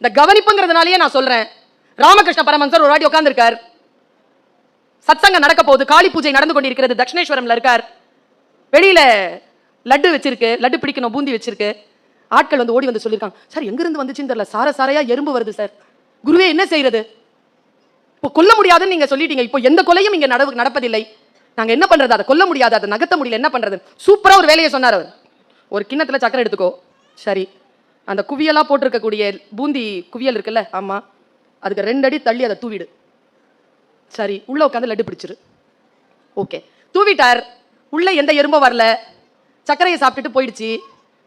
இந்த கவனிப்புங்கிறதுனாலயே நான் சொல்றேன். ராமகிருஷ்ண பரமன்சர் ஒரு வாட்டி உட்காந்துருக்கார் சத்சங்கம் நடக்க போகுது. காளி பூஜை நடந்து கொண்டிருக்கிறது. தட்சிணேஸ்வரம்ல இருக்கார். வெளியில லட்டு வச்சிருக்கு. லட்டு பிடிக்கணும் பூந்தி வச்சிருக்கு. ஆட்கள் வந்து ஓடி வந்து சொல்லியிருக்காங்க. சார் எங்கிருந்து வந்துச்சுன்னு தெரியல. சார சாரையா எறும்பு வருது சார். குருவே என்ன செய்யறது? இப்போ கொல்ல முடியாதுன்னு நீங்க சொல்லிட்டீங்க. இப்போ எந்த கொலையும் இங்க நடவு நடப்பதில்லை. நாங்க என்ன பண்றது? அதை கொல்ல முடியாது. அதை நகர்த்த முடியல. என்ன பண்றது? சூப்பரா ஒரு வேலையை சொன்னார் அவர். ஒரு கிண்ணத்துல சக்கரை எடுத்துக்கோ. சரி. அந்த குவியலாக போட்டிருக்கக்கூடிய பூந்தி குவியல் இருக்குல்ல ஆமாம் அதுக்கு ரெண்டு அடி தள்ளி அதை தூவிடு. சரி உள்ள உட்காந்து லட்டு பிடிச்சிரு. ஓகே. தூவிட்டார். உள்ள எந்த எறும்போ வரல. சர்க்கரையை சாப்பிட்டுட்டு போயிடுச்சு.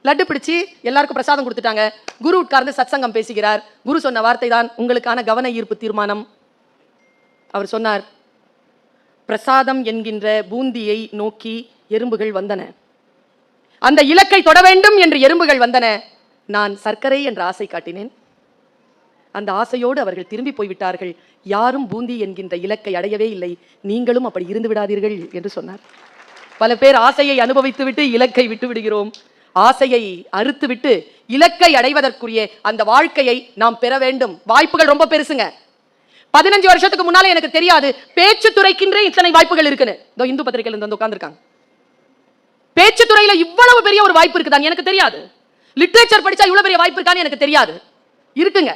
லட்டு பிடிச்சி எல்லாருக்கும் பிரசாதம் கொடுத்துட்டாங்க. குரு உட்கார்ந்து சத்சங்கம் பேசுகிறார். குரு சொன்ன வார்த்தை தான் உங்களுக்கான கவன ஈர்ப்பு தீர்மானம். அவர் சொன்னார் பிரசாதம் என்கின்ற பூந்தியை நோக்கி எறும்புகள் வந்தன. அந்த இலக்கை தொட வேண்டும் என்று எறும்புகள் வந்தன. நான் சர்க்கரை என்ற ஆசை காட்டினேன். அந்த ஆசையோடு அவர்கள் திரும்பி போய்விட்டார்கள். யாரும் பூந்தி என்கின்ற இலக்கை அடையவே இல்லை. நீங்களும் அப்படி இருந்து விடாதீர்கள் என்று சொன்னார். பல பேர் ஆசையை அனுபவித்து விட்டு இலக்கை விட்டு விடுகிறோம். ஆசையை அறுத்துவிட்டு இலக்கை அடைவதற்குரிய அந்த வாழ்க்கையை நாம் பெற வேண்டும். வாய்ப்புகள் ரொம்ப பெருசுங்க. பதினஞ்சு வருஷத்துக்கு முன்னால எனக்கு தெரியாது. பேச்சு துறைக்கின்றே இத்தனை வாய்ப்புகள் இருக்குன்னு. இதோ இந்து பத்திரிகையில் இருந்து வந்து உட்கார்ந்திருக்காங்க. பேச்சு துறையில இவ்வளவு பெரிய ஒரு வாய்ப்பு இருக்குதான் எனக்கு தெரியாது. லிட்ரேச்சர் படிச்சா இவ்வளவு பெரிய வாய்ப்பு இருக்கான்னு எனக்கு தெரியாது. இருக்குங்க.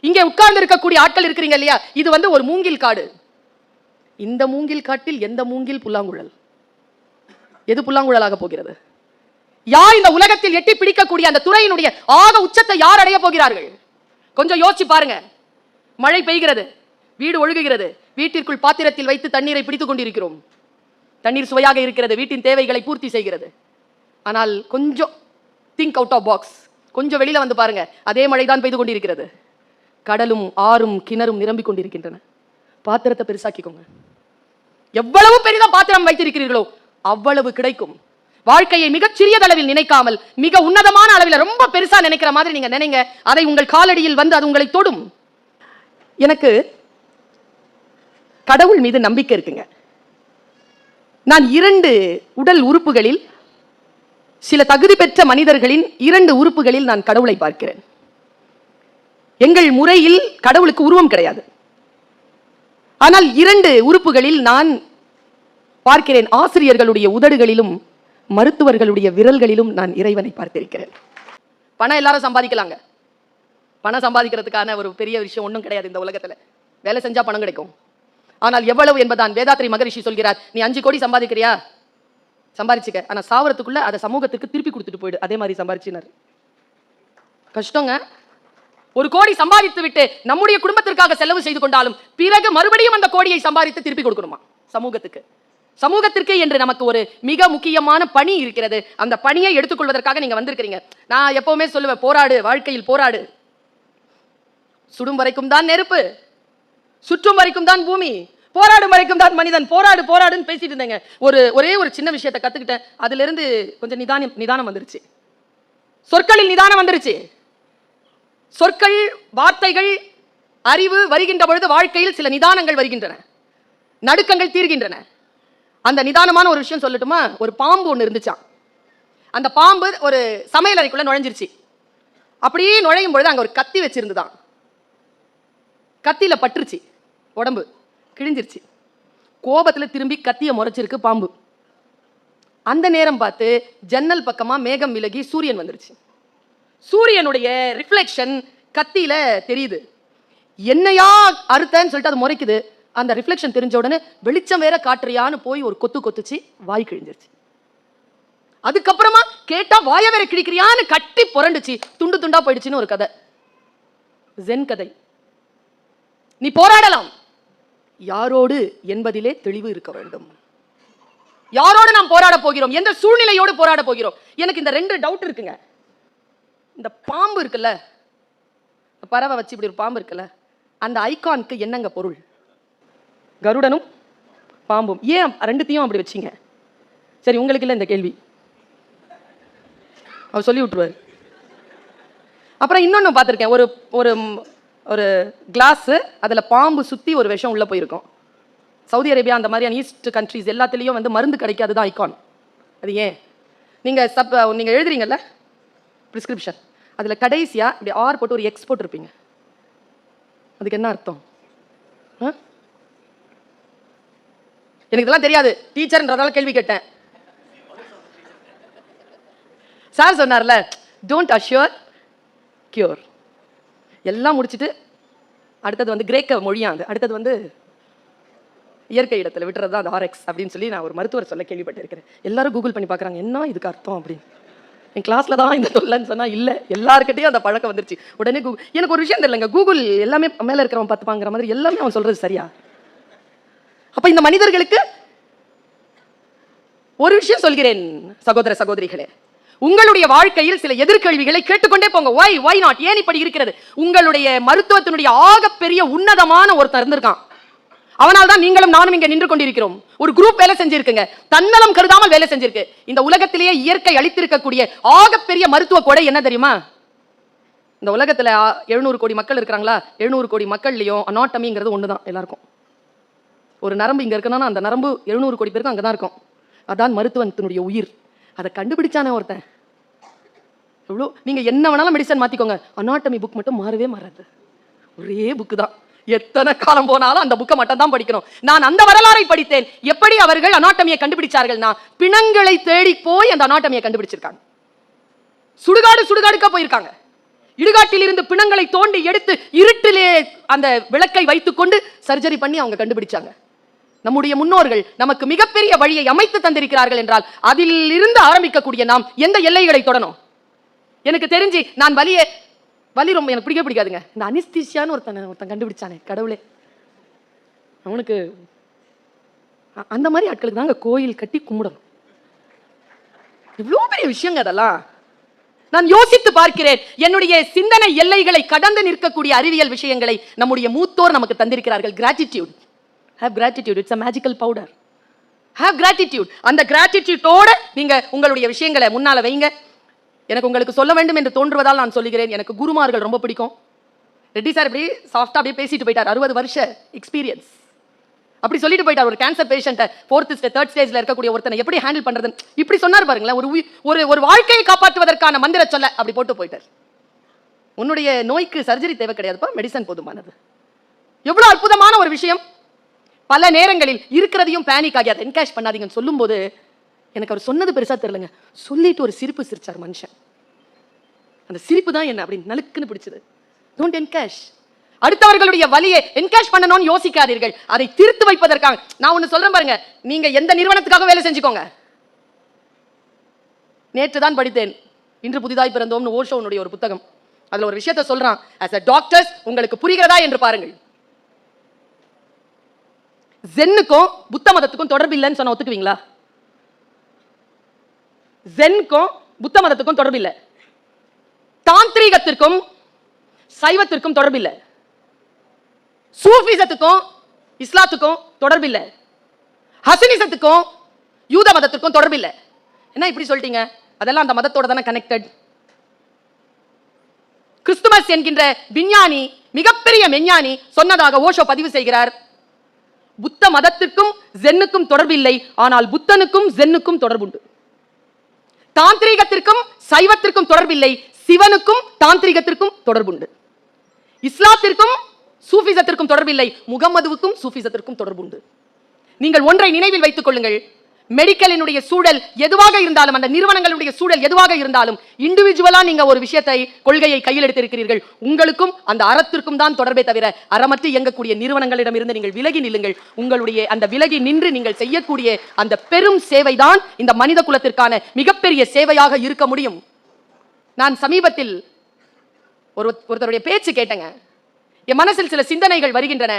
இங்கே உட்கார்ந்து இருக்கக்கூடிய ஆட்கள் இருக்கிறீங்க இல்லையா? இது வந்து ஒரு மூங்கில் காடு. இந்த மூங்கில் காட்டில் எந்த மூங்கில் புல்லாங்குழல்? எது புல்லாங்குழலாக போகிறது? யார் இந்த உலகத்தில் எட்டி பிடிக்கக்கூடிய அந்த துறையினுடைய ஆக உச்சத்தை யார் அடைய போகிறார்கள்? கொஞ்சம் யோசிச்சு பாருங்க. மழை பெய்கிறது. வீடு ஒழுகுகிறது. வீட்டிற்குள் பாத்திரத்தில் வைத்து தண்ணீரை பிடித்துக் கொண்டிருக்கிறோம். தண்ணீர் சுவையாக இருக்கிறது. வீட்டின் தேவைகளை பூர்த்தி செய்கிறது. ஆனால் கொஞ்சம் திங்க் அவுட் ஆஃப் பாக்ஸ் கொஞ்சம் வெளியில் வந்து பாருங்க. அதே மழை தான் பெய்து கொண்டிருக்கிறது. கடலும் ஆறும் கிணறும் நிரம்பிக் கொண்டிருக்கின்றன. பாத்திரத்தை பெருசாக்கிக்கோங்க. எவ்வளவு பெரிதா பாத்திரம் வைத்திருக்கிறீர்களோ அவ்வளவு கிடைக்கும். வாழ்க்கையை மிகச் சிறியதளவில் நினைக்காமல் மிக உன்னதமான அளவில் ரொம்ப பெருசா நினைக்கிற மாதிரி நீங்க நினைங்க. அதை உங்கள் காலடியில் வந்து அது உங்களை தொடும். எனக்கு கடவுள் மீது நம்பிக்கை இருக்குங்க. நான் இரண்டு உடல் உறுப்புகளில் சில தகுதி பெற்ற மனிதர்களின் இரண்டு உறுப்புகளில் நான் கடவுளை பார்க்கிறேன். எங்கள் முறையில் கடவுளுக்கு உருவம் கிடையாது. ஆனால் இரண்டு உறுப்புகளில் நான் பார்க்கிறேன். ஆசிரியர்களுடைய உதடுகளிலும் மருத்துவர்களுடைய விரல்களிலும் நான் இறைவனை பார்த்திருக்கிறேன். பணம் எல்லாரும் சம்பாதிக்கலாங்க. பணம் சம்பாதிக்கிறதுக்கான ஒரு பெரிய விஷயம் ஒன்றும் கிடையாது இந்த உலகத்துல. வேலை செஞ்சா பணம் கிடைக்கும். ஆனால் எவ்வளவு என்பதான் வேதாத்ரி மகரிஷி சொல்கிறார். நீ அஞ்சு கோடி சம்பாதிக்கிறியா? சம்பாரிச்சுக்க. ஆனால் சாவரத்துக்குள்ளே அதை சமூகத்துக்கு திருப்பி கொடுத்துட்டு போயிடு. அதே மாதிரி சம்பாதிச்சினார் கஷ்டங்க. ஒரு கோடி சம்பாதித்து விட்டு நம்முடைய குடும்பத்திற்காக செலவு செய்து கொண்டாலும் பிறகு மறுபடியும் அந்த கோடியை சம்பாதித்து திருப்பி கொடுக்கணுமா? சமூகத்துக்கு. சமூகத்திற்கு என்று நமக்கு ஒரு மிக முக்கியமான பணி இருக்கிறது. அந்த பணியை எடுத்துக்கொள்வதற்காக நீங்க வந்திருக்கிறீங்க. நான் எப்பவுமே சொல்லுவேன் போராடு வாழ்க்கையில் போராடு. சுடும் வரைக்கும் தான் நெருப்பு. சுற்றும் வரைக்கும் தான் பூமி. போராடும் வரைக்கும் தான் மனிதன் போராடு போராடுன்னு பேசிட்டு இருந்தேங்க. ஒரு ஒரே ஒரு சின்ன விஷயத்தை கத்துக்கிட்டேன். அதுல இருந்து கொஞ்சம் நிதானம் நிதானம் வந்துருச்சு. சொற்களில் நிதானம் வந்துருச்சு. சொற்கள் வார்த்தைகள் அறிவு வருகின்ற பொழுது வாழ்க்கையில் சில நிதானங்கள் வருகின்றன. நடுக்கங்கள் தீர்கின்றன. அந்த நிதானமான ஒரு விஷயம் சொல்லட்டுமா? ஒரு பாம்பு ஒன்று இருந்துச்சாம். அந்த பாம்பு ஒரு சமையல் அறைக்குள்ள நுழைஞ்சிருச்சு. அப்படியே நுழையும் பொழுது அங்கே ஒரு கத்தி வச்சிருந்துதான் கத்தியில பட்டுருச்சு உடம்பு. கிழிஞ்சிருச்சு. கோபத்துல திரும்பி கத்திய முறைச்சிருக்கு பாம்பு. அந்த நேரம் பார்த்து ஜன்னல் பக்கமா மேகம் விலகி சூரியன் வந்துருச்சு. சூரியனுடைய ரிஃப்ளெக்ஷன் கத்தியில தெரியுது. என்னையா அறுத்தேன்னு சொல்லிட்டு அது முறைக்குது. அந்த ரிஃப்ளெக்ஷன் தெரிஞ்ச உடனே வெளிச்சம் வேற காட்டுறியான்னு போய் ஒரு கொத்து கொத்துச்சு வாய் கிழிஞ்சிருச்சு. அதுக்கப்புறமா கேட்டா வாய வேற கிழிக்கிறியான்னு கட்டி புரண்டுச்சு. துண்டு துண்டா போயிடுச்சுன்னு ஒரு கதை. ஜென் கதை. நீ போராடலாம். யாரோடு என்பதிலே தெளிவு இருக்க வேண்டும். யாரோடு நாம் போராட போகிறோம்? எந்த சூழ்நிலையோடு போராட போகிறோம்? எனக்கு இந்த ரெண்டு டவுட் இருக்குங்க. இந்த பாம்பு இருக்குல்ல? பறவை வச்சு இப்படி ஒரு பாம்பு இருக்குல்ல? அந்த ஐகானுக்கு என்னங்க பொருள்? கருடனும் பாம்பும். ஏன் ரெண்டுத்தையும் அப்படி வச்சீங்க? சரி உங்களுக்கு இல்லை இந்த கேள்வி. அவர் சொல்லி விட்டுருவார். அப்புறம் இன்னொன்று பார்த்துருக்கேன். ஒரு ஒரு ஒரு கிளாஸு அதில் பாம்பு சுற்றி ஒரு விஷம் உள்ளே போயிருக்கும். சவுதி அரேபியா அந்த மாதிரியான ஈஸ்ட் கண்ட்ரீஸ் எல்லாத்துலேயும் வந்து மருந்து கிடைக்காது தான் ஐக்கான் அது ஏன்? நீங்கள் சப் நீங்கள் எழுதுறீங்கல்ல? ப்ரிஸ்கிரிப்ஷன் அதில் கடைசியாக இப்படி ஆர் போட்டு ஒரு எக்ஸ் போட்டிருப்பீங்க. அதுக்கு என்ன அர்த்தம்? ஆ? எனக்கு இதெல்லாம் தெரியாது. டீச்சர்ன்றதால கேள்வி கேட்டேன். சார் சொன்னார்ல டோன்ட் அஷ்யூர் கியூர் எல்லாம் முடிச்சிட்டு அடுத்தது வந்து கிரேக்க மொழியா அடுத்தது வந்து இயற்கை இடத்துல விட்டுறது தான் அது ஆர்எக்ஸ் அப்படின்னு சொல்லி நான் ஒரு மருத்துவர் சொல்ல கேள்விப்பட்டிருக்கிறேன். எல்லாரும் கூகுள் பண்ணி பார்க்குறாங்க என்ன இதுக்கு அர்த்தம்? அப்படின்னு. என் கிளாஸில் தான் இந்த தொல்லைன்னு சொன்னால் இல்லை எல்லாருக்கிட்டையும் அந்த பழக்கம் வந்துருச்சு. உடனே கூகுள் எனக்கு ஒரு விஷயம் தெரியலங்க. கூகுள் எல்லாமே மேலே இருக்கிறவன் பார்த்துப்பாங்கிற மாதிரி எல்லாமே அவன் சொல்கிறது சரியா? அப்போ இந்த மனிதர்களுக்கு ஒரு விஷயம் சொல்கிறேன் சகோதர சகோதரிகளே. உங்களுடைய வாழ்க்கையில் சில எதிர்கேள்விகளை கேட்டுக்கொண்டே போங்க. ஒய் ஒய் நாட் ஏன் இப்படி இருக்கிறது? உங்களுடைய மருத்துவத்தினுடைய ஆகப்பெரிய உன்னதமான ஒருத்தர் இருந்திருக்கான். அவனால் தான் நீங்களும் நானும் இங்க நின்று கொண்டிருக்கிறோம். ஒரு குரூப் வேலை செஞ்சிருக்குங்க. தன்னலம் கருதாமல் வேலை செஞ்சிருக்கு. இந்த உலகத்திலேயே இயற்கை அளித்திருக்கக்கூடிய ஆகப்பெரிய மருத்துவ கொடை என்ன தெரியுமா? இந்த உலகத்துல எழுநூறு கோடி மக்கள் இருக்கிறாங்களா? எழுநூறு கோடி மக்கள்லையும் அனாட்டமிங்கிறது தான் எல்லாருக்கும். ஒரு நரம்பு இங்கே இருக்கணும்னா அந்த நரம்பு எழுநூறு கோடி பேருக்கு அங்கதான் இருக்கும். அதான் மருத்துவத்தினுடைய உயிர். அதை கண்டுபிடிச்சானே ஒருத்தன். எவ்வளோ நீங்கள் என்ன வேணாலும் மெடிசன் மாற்றிக்கோங்க அனாட்டமி புக் மட்டும் மாறவே மாறாது. ஒரே புக்கு தான். எத்தனை காலம் போனாலும் அந்த புக்கை மட்டும் தான் படிக்கணும். நான் அந்த வரலாறை படித்தேன். எப்படி அவர்கள் அனாட்டமியை கண்டுபிடிச்சார்கள்னா பிணங்களை தேடி போய் அந்த அனாட்டமியை கண்டுபிடிச்சிருக்காங்க. சுடுகாடு சுடுகாடுக்கா போயிருக்காங்க. இடுகாட்டில் இருந்து பிணங்களை தோண்டி எடுத்து இருட்டிலே அந்த விளக்கை வைத்துக்கொண்டு சர்ஜரி பண்ணி அவங்க கண்டுபிடிச்சாங்க. நம்முடைய முன்னோர்கள் நமக்கு மிகப்பெரிய வழியை அமைத்து தந்திருக்கிறார்கள் என்றால் அதில் இருந்து ஆரம்பிக்கக்கூடிய நாம் எந்த எல்லைகளை தொடணும்? எனக்கு தெரிஞ்சு நான் வலியை வலி ரொம்ப எனக்கு பிடிக்க பிடிக்காதுங்க. இந்த அனிஸ்திஷியான்னு ஒருத்தன் ஒருத்தன் கண்டுபிடிச்சானே கடவுளே. அவனுக்கு அந்த மாதிரி ஆட்களுக்கு தாங்க கோயில் கட்டி கும்பிடணும். இவ்வளோ பெரிய விஷயங்க அதெல்லாம். நான் யோசித்து பார்க்கிறேன் என்னுடைய சிந்தனை எல்லைகளை கடந்து நிற்கக்கூடிய அறிவியல் விஷயங்களை நம்முடைய மூத்தோர் நமக்கு தந்திருக்கிறார்கள். Gratitude have gratitude it's a magical powder have gratitude அந்த கிராட்டிடியூட்டோடு நீங்கள் உங்களுடைய விஷயங்களை முன்னால் வைங்க. எனக்கு உங்களுக்கு சொல்ல வேண்டும் என்று தோன்றுவதால் நான் சொல்லுகிறேன். எனக்கு குருமார்கள் ரொம்ப பிடிக்கும். ரெட்டி சார் இப்படி சாஃப்டாக அப்படியே பேசிட்டு போயிட்டார். அறுபது வருஷ எக்ஸ்பீரியன்ஸ் அப்படி சொல்லிட்டு போயிட்டார். ஒரு கேன்சர் பேஷண்ட்டை ஃபோர்த் ஸ்டே தேர்ட் ஸ்டேஜில் இருக்கக்கூடிய ஒருத்தனை எப்படி ஹேண்டில் பண்ணுறது இப்படி சொன்னார் பாருங்களேன். ஒரு ஒரு ஒரு வாழ்க்கையை காப்பாற்றுவதற்கான மந்திர சொல்ல அப்படி போட்டு போயிட்டார். உன்னுடைய நோய்க்கு சர்ஜரி தேவை கிடையாதுப்பா மெடிசன் போதுமானது. எவ்வளோ அற்புதமான ஒரு விஷயம். பல நேரங்களில் இருக்கிறதையும் பேனிக் ஆகி அதை என்கேஷ் பண்ணாதீங்கன்னு சொல்லும்போது எனக்கு அவர் சொன்னது பெருசாக தெரியலங்க. சொல்லிட்டு ஒரு சிரிப்பு சிரிச்சார் மனுஷன். அந்த சிரிப்பு தான் என்ன அப்படின்னு நலுக்குன்னு பிடிச்சது. டோன்ட் என்கேஷ் அடுத்தவர்களுடைய வலியை என்கேஷ் பண்ணணும்னு யோசிக்காதீர்கள். அதை திருத்து வைப்பதற்காக. நான் ஒன்று சொல்கிறேன் பாருங்க. நீங்கள் எந்த நிறுவனத்துக்காக வேலை செஞ்சுக்கோங்க. நேற்று தான் படித்தேன். இன்று புதிதாய் பிறந்தோம்னு ஓஷோனுடைய ஒரு புத்தகம். அதில் ஒரு விஷயத்தை சொல்கிறான் அஸ் அ டாக்டர்ஸ் உங்களுக்கு புரிகிறதா என்று பாருங்கள். ஜென்னுக்கும் புத்த மதத்துக்கும் தொடர்பு இல்லைன்னு சொன்ன ஒத்துக்குவீங்களா? ஜென்க்கும் புத்த மதத்துக்கும் தொடர்பு இல்லை. தாந்திரீகத்திற்கும் சைவத்திற்கும் தொடர்பு இல்லை. சூஃபிசத்துக்கும் இஸ்லாத்துக்கும் தொடர்பு இல்லை. ஹசினிசத்துக்கும் யூத மதத்திற்கும் தொடர்பு இல்லை. என்ன இப்படி சொல்லிட்டீங்க? அதெல்லாம் அந்த மதத்தோட தானே கனெக்டட் கிறிஸ்துமஸ் என்கின்ற விஞ்ஞானி மிகப்பெரிய மெஞ்ஞானி சொன்னதாக ஓஷோ பதிவு செய்கிறார். புத்த மதத்திற்கும் ஜென்னுக்கும் தொடர்பில்லை. ஆனால் புத்தனுக்கும் ஜென்னுக்கும் தொடர்புண்டு. தாந்திரீகத்திற்கும் சைவத்திற்கும் தொடர்பில்லை. சிவனுக்கும் தாந்திரிகத்திற்கும் தொடர்புண்டு. இஸ்லாத்திற்கும் சூஃபிசத்திற்கும் தொடர்பில்லை. முகமதுவுக்கும் சூஃபிசத்திற்கும் தொடர்புண்டு. நீங்கள் ஒன்றை நினைவில் வைத்துக் கொள்ளுங்கள். மெடிக்கலினுடைய சூழல் எதுவாக இருந்தாலும் அந்த நிறுவனங்களுடைய சூழல் எதுவாக இருந்தாலும் இண்டிவிஜுவலா நீங்க ஒரு விஷயத்தை கொள்கையை கையில் எடுத்திருக்கிறீர்கள். உங்களுக்கும் அந்த அறத்திற்கும் தான் தொடர்பே தவிர அறமற்று இயங்கக்கூடிய நிறுவனங்களிடமிருந்து நீங்கள் விலகி நில்லுங்கள். உங்களுடைய அந்த விலகி நின்று நீங்கள் செய்யக்கூடிய அந்த பெரும் சேவைதான் இந்த மனித குலத்திற்கான மிகப்பெரிய சேவையாக இருக்க முடியும். நான் சமீபத்தில் ஒரு ஒருத்தருடைய பேச்சு கேட்டேங்க. என் மனசில் சில சிந்தனைகள் வருகின்றன.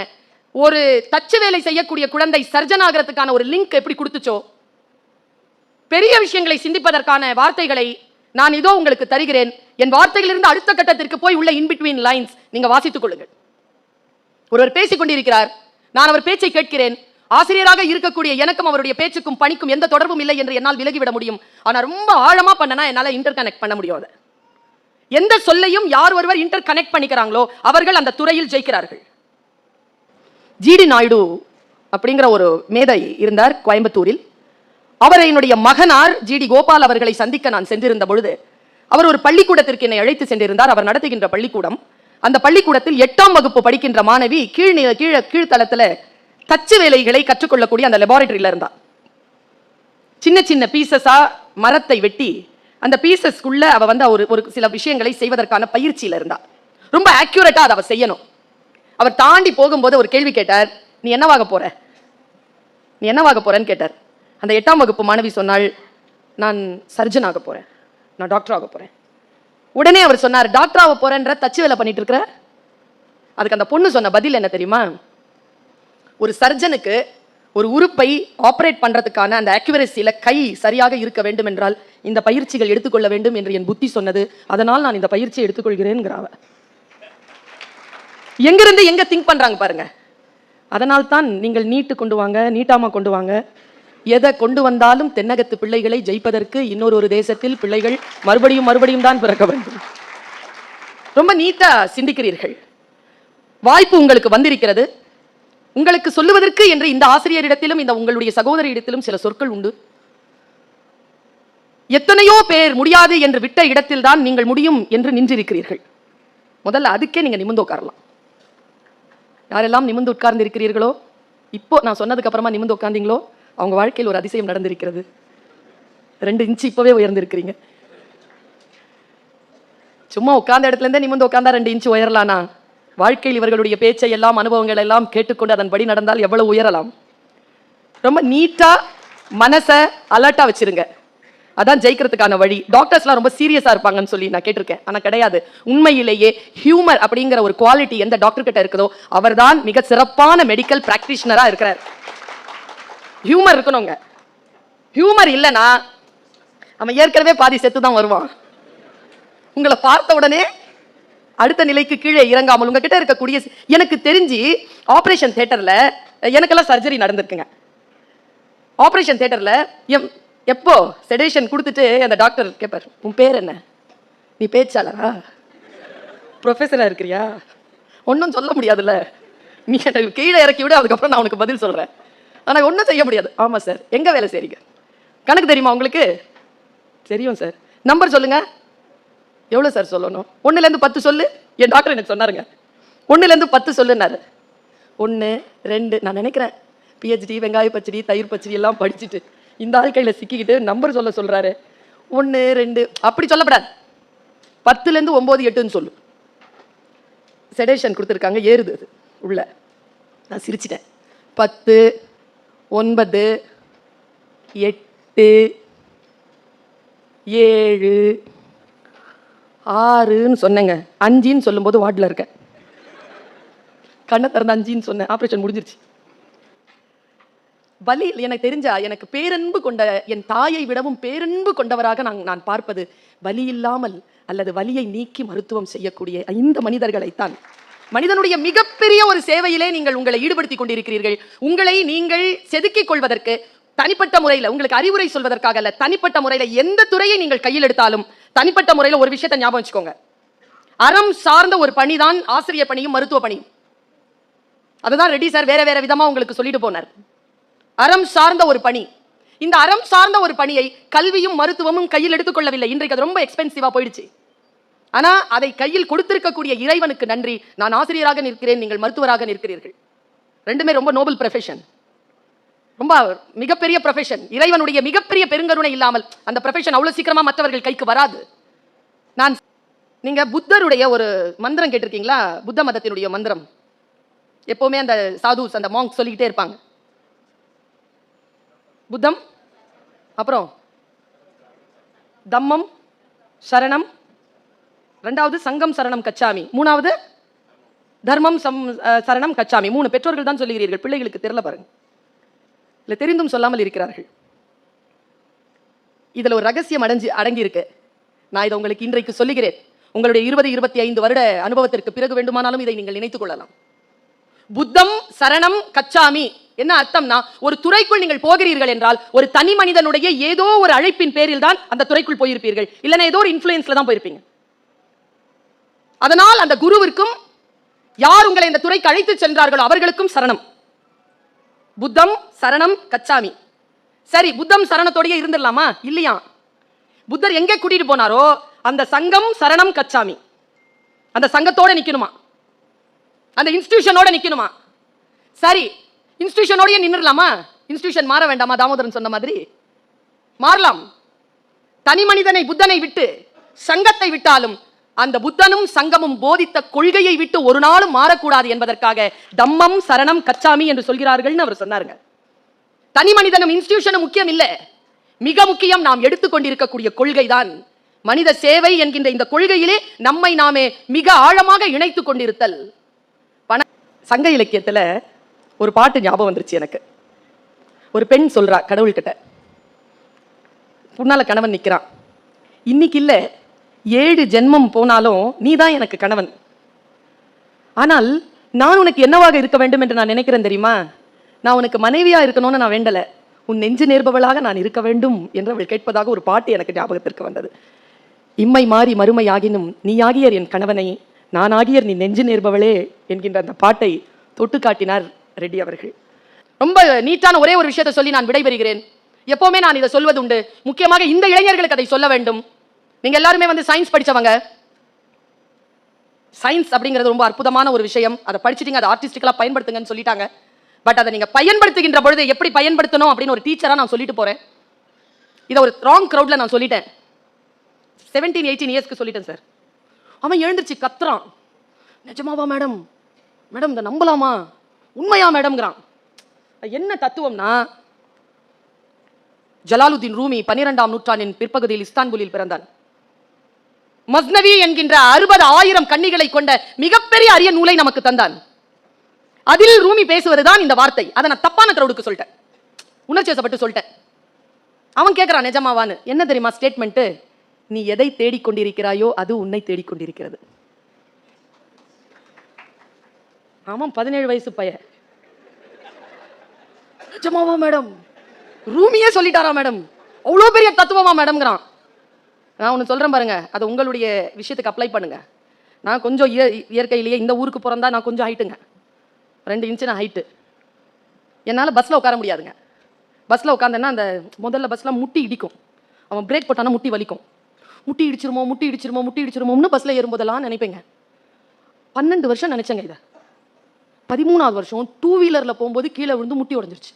ஒரு தச்சு வேலை செய்யக்கூடிய குழந்தை சர்ஜன் ஆகிறதுக்கான ஒரு லிங்க் எப்படி கொடுத்துச்சோ பெரிய விஷயங்களை சிந்திப்பதற்கான வார்த்தைகளை நான் இதோ உங்களுக்கு தருகிறேன். என் வார்த்தைகளிலிருந்து அடுத்த கட்டத்திற்கு போய் உள்ள இன்பிட்வீன் லைன்ஸ் நீங்க வாசித்துக் கொள்ளுங்கள். ஒருவர் பேசிக் கொண்டிருக்கிறார். நான் அவர் பேச்சை கேட்கிறேன். ஆசிரியராக இருக்கக்கூடிய எனக்கும் அவருடைய பேச்சுக்கும் பணிக்கும் எந்த தொடர்பும் இல்லை என்று என்னால் விலகிவிட முடியும். ஆனால் ரொம்ப ஆழமா பண்ணனா என்னால் இன்டர் கனெக்ட் பண்ண முடியும் அதை எந்த சொல்லையும் யார் ஒருவர் இன்டர் கனெக்ட் பண்ணிக்கிறாங்களோ அவர்கள் அந்த துறையில் ஜெயிக்கிறார்கள். ஜிடி நாயுடு அப்படிங்கிற ஒரு மேதை இருந்தார் கோயம்புத்தூரில். அவர் என்னுடைய மகனார் ஜிடி கோபால் அவர்களை சந்திக்க நான் சென்றிருந்த பொழுது அவர் ஒரு பள்ளிக்கூடத்திற்கு என்னை அழைத்து சென்றிருந்தார். அவர் நடத்துகின்ற பள்ளிக்கூடம். அந்த பள்ளிக்கூடத்தில் எட்டாம் வகுப்பு படிக்கின்ற மாணவி கீழ் கீழே கீழ கீழ்த்தளத்துல தச்சு வேலைகளை கற்றுக்கொள்ளக்கூடிய அந்த லெபார்டரியில் இருந்தா சின்ன சின்ன பீசஸா மரத்தை வெட்டி அந்த பீசஸ்க்குள்ள அவ வந்து ஒரு ஒரு சில விஷயங்களை செய்வதற்கான பயிற்சியில இருந்தா ரொம்ப ஆக்யூரேட்டா அதை அவள் செய்யணும். அவர் தாண்டி போகும்போது ஒரு கேள்வி கேட்டார் நீ என்னவாக போற? நீ என்னவாக போறேன்னு கேட்டார். அந்த எட்டாம் வகுப்பு மாணவி சொன்னாள் நான் சர்ஜன் ஆக போகிறேன் நான் டாக்டர் ஆக போகிறேன் உடனே அவர் சொன்னார் டாக்டர் ஆக போகிறேன்ற தச்சு வேலை பண்ணிட்டு இருக்கிற அதுக்கு அந்த பொண்ணு சொன்ன பதில் என்ன தெரியுமா? ஒரு சர்ஜனுக்கு ஒரு உறுப்பை ஆப்ரேட் பண்ணுறதுக்கான அந்த அக்யூரசியில கை சரியாக இருக்க வேண்டும் என்றால் இந்த பயிற்சிகள் எடுத்துக்கொள்ள வேண்டும் என்று என் புத்தி சொன்னது. அதனால் நான் இந்த பயிற்சியை எடுத்துக்கொள்கிறேன்ங்கிறாவ எங்கிருந்து எங்கே திங்க் பண்ணுறாங்க பாருங்க. அதனால் தான் நீங்கள் நீட்டு கொண்டு வாங்க நீட்டாமல் கொண்டு வாங்க எதை கொண்டு வந்தாலும் தென்னகத்து பிள்ளைகளை ஜெயிப்பதற்கு இன்னொரு ஒரு தேசத்தில் பிள்ளைகள் மறுபடியும் மறுபடியும் தான் பிறக்க வேண்டும். ரொம்ப நீட்டா சிந்திக்கிறீர்கள். வாய்ப்பு உங்களுக்கு வந்திருக்கிறது. உங்களுக்கு சொல்லுவதற்கு என்று இந்த ஆசிரியரிடத்திலும் இந்த உங்களுடைய சகோதரியிடத்திலும் சில சொற்கள் உண்டு. எத்தனையோ பேர் முடியாது என்று விட்ட இடத்தில் தான் நீங்கள் முடியும் என்று நின்றிருக்கிறீர்கள். முதல்ல அதுக்கே நீங்க நிமிர்ந்து உட்காரலாம். யாரெல்லாம் நிமிந்து உட்கார்ந்து இருக்கிறீர்களோ இப்போ நான் சொன்னதுக்கு அப்புறமா நிமிந்து உட்கார்ந்தீங்களோ அவங்க வாழ்க்கையில் ஒரு அதிசயம் நடந்திருக்கிறது. ரெண்டு இன்ச்சு இப்போவே உயர்ந்திருக்கிறீங்க. சும்மா உட்கார்ந்த இடத்துலேருந்தே நிமிந்து உட்காந்தா ரெண்டு இன்ச்சு உயரலானா? வாழ்க்கையில் இவர்களுடைய பேச்சை எல்லாம் அனுபவங்கள் எல்லாம் கேட்டுக்கொண்டு அதன்படி நடந்தால் எவ்வளவு உயரலாம்? ரொம்ப நீட்டாக மனசை அலர்ட்டாக வச்சிருங்க. அதான் ஜெயிக்கிறதுக்கான வழி. டாக்டர்ஸ்லாம் ரொம்ப சீரியஸாக இருப்பாங்கன்னு சொல்லி நான் கேட்டிருக்கேன். ஆனால் கிடையாது. உண்மையிலேயே ஹியூமர் அப்படிங்கிற ஒரு குவாலிட்டி எந்த டாக்டர் கிட்ட இருக்குதோ அவர்தான் மிக சிறப்பான மெடிக்கல் ப்ராக்டிஷனராக இருக்கிறார். ஹியூமர் இருக்கணுங்க. ஹியூமர் இல்லைன்னா அவன் ஏற்கனவே பாதி செத்து தான் வருவான் உங்களை பார்த்த உடனே அடுத்த நிலைக்கு கீழே இறங்காமல் உங்ககிட்ட இருக்கக்கூடிய எனக்கு தெரிஞ்சு ஆப்ரேஷன் தேட்டரில் எனக்கெல்லாம் சர்ஜரி நடந்திருக்குங்க. ஆப்ரேஷன் தேட்டரில் எம் எப்போ செடேஷன் கொடுத்துட்டு அந்த டாக்டர் கேட்பார் உன் பேர் என்ன? நீ பேச்சாளரா? ப்ரொஃபஸராக இருக்கிறியா? ஒன்றும் சொல்ல முடியாதுல்ல. நீ எனக்கு கீழே இறக்கி விட அதுக்கப்புறம் நான் உனக்கு பதில் சொல்கிறேன் ஆனால் ஒன்றும் செய்ய முடியாது. ஆமாம் சார் எங்கே வேலை செய்றீங்க? கணக்கு தெரியுமா உங்களுக்கு? தெரியும் சார் நம்பர் சொல்லுங்க. எவ்வளோ சார் சொல்லணும்? ஒன்றுலேருந்து பத்து சொல்லு. என் டாக்டர் எனக்கு சொன்னாருங்க. ஒன்றுலேருந்து பத்து சொல்லுனாரு ஒன்று ரெண்டு நான் நினைக்கிறேன். பிஹெச்டி வெங்காய பச்சடி தயிர் பச்சடி எல்லாம் படிச்சுட்டு இந்த ஆள் கையில் சிக்கிக்கிட்டு நம்பர் சொல்ல சொல்கிறாரு ஒன்று ரெண்டு அப்படி சொல்லப்படாது. பத்துலேருந்து ஒம்பது எட்டுன்னு சொல்லு. செடேஷன் கொடுத்துருக்காங்க. ஏறுது அது. உள்ள. நான் சிரிச்சிட்டேன். பத்து ஒன்பது எட்டு ஏழு ஆறுன்னு சொன்னேங்க. அஞ்சுன்னு சொல்லும்போது வார்டில் இருக்கேன். கண்ணை திறந்து அஞ்சுன்னு சொன்னேன். ஆப்ரேஷன் முடிஞ்சிருச்சு. வலி எனக்கு தெரிஞ்சா எனக்கு பேரன்பு கொண்ட என் தாயை விடவும் பேரன்பு கொண்டவராக நான் நான் பார்ப்பது வலி இல்லாமல் அல்லது வலியை நீக்கி மருத்துவம் செய்யக்கூடிய இந்த மனிதர்களைத்தான். மனிதனுடைய மிகப்பெரிய ஒரு சேவையிலே நீங்கள் உங்களை ஈடுபடுத்திக் கொண்டிருக்கிறீர்கள். உங்களை நீங்கள் செதுக்கிக் கொள்வதற்கு தனிப்பட்ட முறையில் உங்களுக்கு அறிவுரை சொல்வதற்காக அல்ல தனிப்பட்ட முறையில் எந்த துறையை நீங்கள் கையில் எடுத்தாலும் தனிப்பட்ட முறையில் ஒரு விஷயத்தை ஞாபகம் வச்சுக்கோங்க. அறம் சார்ந்த ஒரு பணிதான் ஆசிரியர் பணியும் மருத்துவ பணியும். அதுதான் ரெட்டி சார் வேற வேற விதமா உங்களுக்கு சொல்லிட்டு போனார். அறம் சார்ந்த ஒரு பணி. இந்த அறம் சார்ந்த ஒரு பணியை கல்வியும் மருத்துவமும் கையில் எடுத்துக்கொள்ளவில்லை இன்றைக்கு அது ரொம்ப எக்ஸ்பென்சிவா போயிடுச்சு. ஆனா அதை கையில் கொடுத்திருக்கக்கூடிய இறைவனுக்கு நன்றி. நான் ஆசிரியராக நிற்கிறேன் நீங்கள் மருத்துவராக நிற்கிறீர்கள். ரெண்டுமே ரொம்ப நோபல் ப்ரொஃபஷன் ரொம்ப மிகப்பெரிய ப்ரொஃபஷன் இறைவனுடைய மிகப்பெரிய பெருங்கருணை இல்லாமல் அந்த ப்ரொஃபஷன் அவ்வளவு சீக்கிரமா மற்றவர்கள் கைக்கு வராது. நான் நீங்க புத்தருடைய ஒரு மந்திரம் கேட்டிருக்கீங்களா? புத்த மதத்தினுடைய மந்திரம். எப்போவுமே அந்த சாதுஸ் அந்த மாங்க் சொல்லிக்கிட்டே இருப்பாங்க. புத்தம் அப்புறம் தம்மம் சரணம் ரெண்டாவது சங்கம் சரணம் கச்சாமி. மூணாவது தர்மம் சம் சரணம் கச்சாமி. மூணு பெற்றோர்கள் தான் சொல்லுகிறீர்கள். பிள்ளைகளுக்கு தெரியல பாருங்க. இல்லை தெரிந்தும் சொல்லாமல் இருக்கிறார்கள். இதுல ஒரு ரகசியம் அடைஞ்சு அடங்கியிருக்கு. நான் இதை உங்களுக்கு இன்றைக்கு சொல்லுகிறேன். உங்களுடைய இருபது இருபத்தி ஐந்து வருட அனுபவத்திற்கு பிறகு வேண்டுமானாலும் இதை நீங்கள் நினைத்துக் கொள்ளலாம். புத்தம் சரணம் கச்சாமி. என்ன அர்த்தம்னா ஒரு துறைக்குள் நீங்கள் போகிறீர்கள் என்றால் ஒரு தனி மனிதனுடைய ஏதோ ஒரு அழைப்பின் பேரில் தான் அந்த துறைக்குள் போயிருப்பீர்கள். இல்லைன்னா ஏதோ ஒரு இன்ஃப்ளூயன்ஸ்ல தான் போயிருப்பீங்க. அதனால் அந்த குருவிற்கும் யார் உங்களை இந்த துறைக்கு அழைத்து சென்றார்களோ அவர்களுக்கும் சரணம். புத்தம் சரணம் கச்சாமி. சரி புத்தம் சரணத்தோடயே இருந்துடலாமா? இல்லையா? புத்தர் எங்கே கூட்டிட்டு போனாரோ அந்த சங்கம் சரணம் கச்சாமி. அந்த சங்கத்தோட நிக்கணுமா? அந்த இன்ஸ்டிடியூஷனோட நிக்கணுமா? சரி இன்ஸ்டிடியூஷனோடயே நின்னுடலாமா? இன்ஸ்டிடியூஷன் மாற வேண்டாமா? தாமோதரன் சொன்ன மாதிரி. மாறலாம். தனி மனிதனை புத்தனை விட்டு சங்கத்தை விட்டாலும் அந்த புத்தனும் சங்கமும் போதித்த கொள்கையை விட்டு ஒரு நாளும் மாறக்கூடாது என்பதற்காக தம்மம் சரணம் கச்சாமி என்று சொல்கிறார்கள்னு அவர் சொன்னாருங்க. தனி மனிதனும் இன்ஸ்டிடியூஷனும் முக்கியம் இல்லை மிக முக்கியம் நாம் எடுத்துக்கொண்டிருக்கக்கூடிய கொள்கைதான். மனித சேவை என்கின்ற இந்த கொள்கையிலே நம்மை நாமே மிக ஆழமாக இணைத்துக் கொண்டிருத்தல். பண சங்க இலக்கியத்துல ஒரு பாட்டு ஞாபகம் வந்துருச்சு எனக்கு. ஒரு பெண் சொல்றா கடவுள்கிட்ட. புன்னால கணவன் நிற்கிறான் இன்னைக்கு இல்லை. ஏழு ஜென்மம் போனாலும் நீ தான் எனக்கு கணவன். ஆனால் நான் உனக்கு என்னவாக இருக்க வேண்டும் என்று நான் நினைக்கிறேன் தெரியுமா? நான் உனக்கு மனைவியாக இருக்கணும்னு நான் வேண்டலை. உன் நெஞ்சு நேர்பவளாக நான் இருக்க வேண்டும் என்று அவள் கேட்பதாக ஒரு பாட்டு எனக்கு ஞாபகத்திற்கு வந்தது. இம்மை மாறி மறுமை ஆகினும் நீ ஆகியர் என் கணவனை நான் ஆகியர் நீ நெஞ்சு நேர்பவளே என்கின்ற அந்த பாட்டை தொட்டு காட்டினார் ரெட்டி அவர்கள். ரொம்ப நீட்டான ஒரே ஒரு விஷயத்தை சொல்லி நான் விடைபெறுகிறேன். எப்போவுமே நான் இதை சொல்வது உண்டு முக்கியமாக இந்த இளைஞர்களுக்கு அதை சொல்ல வேண்டும். நீங்க எல்லாருமே வந்து சயின்ஸ் படிச்சவங்க. சயின்ஸ் அப்படிங்கிறது ரொம்ப அற்புதமான ஒரு விஷயம். அதை படிச்சிட்டீங்க அதை ஆர்டிஸ்டிக்கலாக பயன்படுத்துங்கன்னு சொல்லிட்டாங்க. பட் அதை நீங்கள் பயன்படுத்துகின்ற பொழுது எப்படி பயன்படுத்தணும் அப்படின்னு ஒரு டீச்சராக நான் சொல்லிட்டு போகிறேன் இதை ஒரு ராங் க்ரௌடில் நான் சொல்லிட்டேன். செவன்டீன் எயிட்டீன் இயர்ஸ்க்கு சொல்லிட்டேன் சார் அவன் எழுந்திருச்சு கத்துறான். நிஜமாவா மேடம் மேடம் இதை நம்பலாமா? உண்மையா மேடம்ங்கிறான் என்ன தத்துவம்னா ஜலாலுதீன் ரூமி பன்னிரெண்டாம் நூற்றாண்டின் பிற்பகுதியில் இஸ்தான்புலில் பிறந்தான் மஸ்னவி என்கின்ற அறுபது ஆயிரம் கன்னிகளை கொண்ட மிகப்பெரிய அரிய நூலை நமக்கு தந்தான். அதில் ரூமி பேசுவதுதான் இந்த வார்த்தை. அதை நான் தப்பான கிரௌடுக்கு சொல்லிட்டேன். உணர்ச்சி வசப்பட்டு சொல்லிட்டேன். அவன் கேட்கறான் நிஜமாவான்னு. என்ன தெரியுமா ஸ்டேட்மெண்ட்டு நீ எதை தேடிக்கொண்டிருக்கிறாயோ அது உன்னை தேடிக்கொண்டிருக்கிறது ஆமாம் பதினேழு வயசு பைய நிஜமாவா மேடம்? ரூமியே சொல்லிட்டாரா மேடம்? அவ்வளோ பெரிய தத்துவமா மேடம்ங்கிறான். நான் ஒன்று சொல்கிறேன் பாருங்க. அதை உங்களுடைய விஷயத்துக்கு அப்ளை பண்ணுங்க. நான் கொஞ்சம் இய இயற்கையிலேயே இந்த ஊருக்கு பிறந்தா நான் கொஞ்சம் ஹைட்டுங்க ரெண்டு இன்ச்சு நான் ஹைட்டு என்னால் பஸ்ஸில் உட்கார முடியாதுங்க. பஸ்ஸில் உட்காந்தேன்னா அந்த முதல்ல பஸ்ஸில் முட்டி இடிக்கும். அவன் பிரேக் போட்டானா முட்டி வலிக்கும். முட்டி இடிச்சிருமோ முட்டி இடிச்சிருமோ முட்டி இடிச்சிருமோன்னு பஸ்ஸில் ஏறும்போதெல்லாம் நினைப்பேங்க. பன்னெண்டு வருஷம் நினச்சேங்க இதை. பதிமூணாவது வருஷம் டூ வீலரில் போகும்போது கீழே விழுந்து முட்டி உடஞ்சிருச்சு.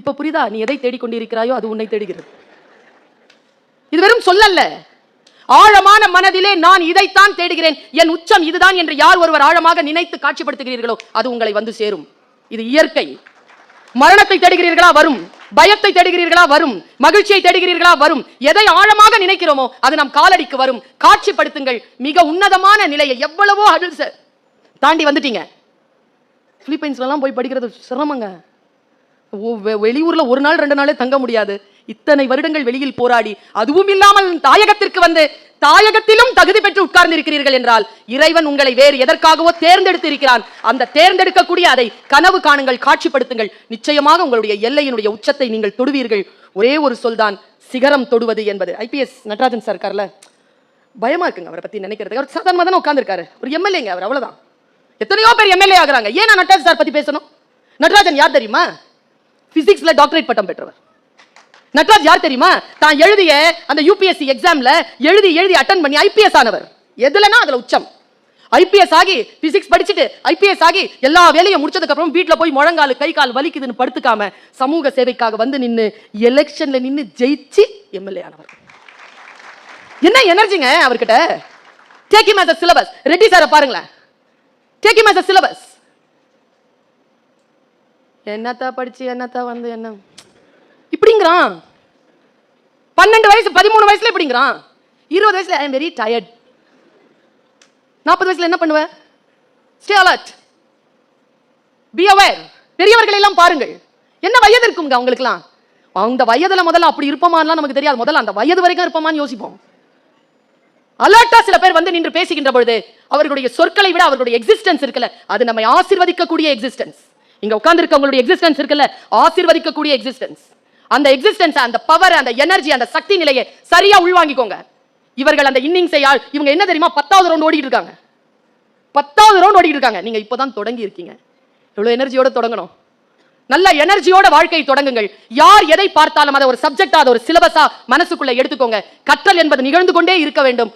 இப்போ புரியுதா? நீ எதை தேடிக்கொண்டிருக்கிறாயோ அது உன்னை தேடுகிறது. இது வெறும் சொல்லல்ல. ஆழமான மனதிலே நான் இதைத்தான் தேடுகிறேன். என் உச்சம் இதுதான் என்று யார் ஒருவர் ஆழமாக நினைத்து காட்சிப்படுத்துகிறீர்களோ அது உங்களை வந்து சேரும். இது இயற்கை. மரணத்தை தேடுகிறீர்களா? வரும். பயத்தை தேடுகிறீர்களா? வரும். மகிழ்ச்சியை தேடுகிறீர்களா? வரும். எதை ஆழமாக நினைக்கிறோமோ அது நம் காலடிக்கு வரும். காட்சிப்படுத்துங்கள். மிக உன்னதமான நிலையை எவ்வளவோ அடில்ஸ் தாண்டி வந்துட்டீங்க. பிலிப்பைன்ஸ்லாம் போய் படிக்கிறது சிரமங்க. வெளியூரில் ஒரு நாள் ரெண்டு நாளே தங்க முடியாது. இத்தனை வருடங்கள் வெளியில் போராடி அதுவும் இல்லாமல் தாயகத்திற்கு வந்து தாயகத்திலும் தகுதி பெற்று உட்கார்ந்து இருக்கிறீர்கள் என்றால் இறைவன் உங்களை வேறு எதற்காகவோ தேர்ந்தெடுத்து இருக்கிறான் அந்த தேர்ந்தெடுக்கக்கூடிய அதை கனவு காணுங்கள் காட்சிப்படுத்துங்கள். நிச்சயமாக உங்களுடைய எல்லையினுடைய உச்சத்தை நீங்கள் தொடுவீர்கள். ஒரே ஒரு சொல்தான் சிகரம் தொடுவது என்பது. ஐபிஎஸ் நடராஜன் சார் இருக்கார்ல? பயமா இருக்குங்க அவரை பத்தி நினைக்கிறதுக்கு. அவர் சாதாரணமாக தானே உட்காந்துருக்காரு ஒரு எம்எல்ஏங்க அவர் அவ்வளவுதான். எத்தனையோ பேர் எம்எல்ஏ ஆகுறாங்க. ஏன் நான் நடராஜன் சார் பத்தி பேசணும்? நடராஜன் யார் தெரியுமா? பிசிக்ஸ்ல டாக்டரேட் பட்டம் பெற்றவர். நட்ராஜ் யார் தெரியுமா? தான் எழுதிய அந்த யூபிஎஸ்சி எக்ஸாம்ல எழுதி எழுதி அட்டன் பண்ணி ஐபிஎஸ் ஆனவர். எதுலனா அதுல உச்சம். ஐபிஎஸ் ஆகி பிசிக்ஸ் படிச்சுட்டு ஐபிஎஸ் ஆகி எல்லா வேலையும் முடிச்சதுக்கு அப்புறம் போய் முழங்கால் கை கால் வலிக்குதுன்னு படுத்துக்காம சமூக சேவைக்காக வந்து நின்று எலெக்ஷன்ல நின்று ஜெயிச்சு எம்எல்ஏ ஆனவர். என்ன எனர்ஜிங்க அவர்கிட்ட? Take him as a syllabus Reddy சாரை பாருங்களேன். Take him as a syllabus என்னத்தா படிச்சு என்னத்தா வந்து என்ன? இப்படிங்கிறான் பன்னெண்டு வயசு பதிமூணு வயசுல இப்படிங்கிறான் இருபது வயசுல ஐ எம் வெரி டயர்ட் நாற்பது வயசுல என்ன பண்ணுவ? ஸ்டே அலர்ட் பி அவேர் பெரியவர்கள் எல்லாம் பாருங்கள். என்ன வயது இருக்குங்க அவங்களுக்குலாம் அந்த வயதுல முதல்ல அப்படி இருப்போமான்லாம் நமக்கு தெரியாது. முதல்ல அந்த வயது வரைக்கும் இருப்போமான்னு யோசிப்போம். அலர்ட்டா சில பேர் வந்து நின்று பேசுகின்ற பொழுது அவர்களுடைய சொற்களை விட அவர்களுடைய எக்ஸிஸ்டன்ஸ் இருக்குல்ல அது நம்மை ஆசிர்வதிக்கக்கூடிய எக்ஸிஸ்டன்ஸ் இங்க உட்கார்ந்து இருக்கவங்களுடைய எக்ஸிஸ்டன்ஸ் இருக்குல்ல ஆசிர்வதிக்கக்கூடிய எக்ஸிஸ்டன்ஸ் அந்த எக்ஸிஸ்டன்ஸ் அந்த பவர் அந்த எனர்ஜி அந்த சக்தி நிலையை சரியா உள்வாங்கிக்கோங்க. இவர்கள் அந்த இன்னிங்ஸை ஆள் இவங்க என்ன தெரியுமா? பத்தாவது ரவுண்ட் ஓடிட்டு இருக்காங்க. பத்தாவது ரவுண்ட் ஓடிட்டு இருக்காங்க. நீங்க இப்பதான் தொடங்கி இருக்கீங்க. எவ்வளவு எனர்ஜியோட தொடங்கணும். நல்ல எனர்ஜியோட வாழ்க்கையை தொடங்குங்கள். யார் எதை பார்த்தாலும் அதை ஒரு சப்ஜெக்டா அதை ஒரு சிலபஸா மனசுக்குள்ள எடுத்துக்கோங்க. கற்றல் என்பது நிகழ்ந்து கொண்டே இருக்க வேண்டும்.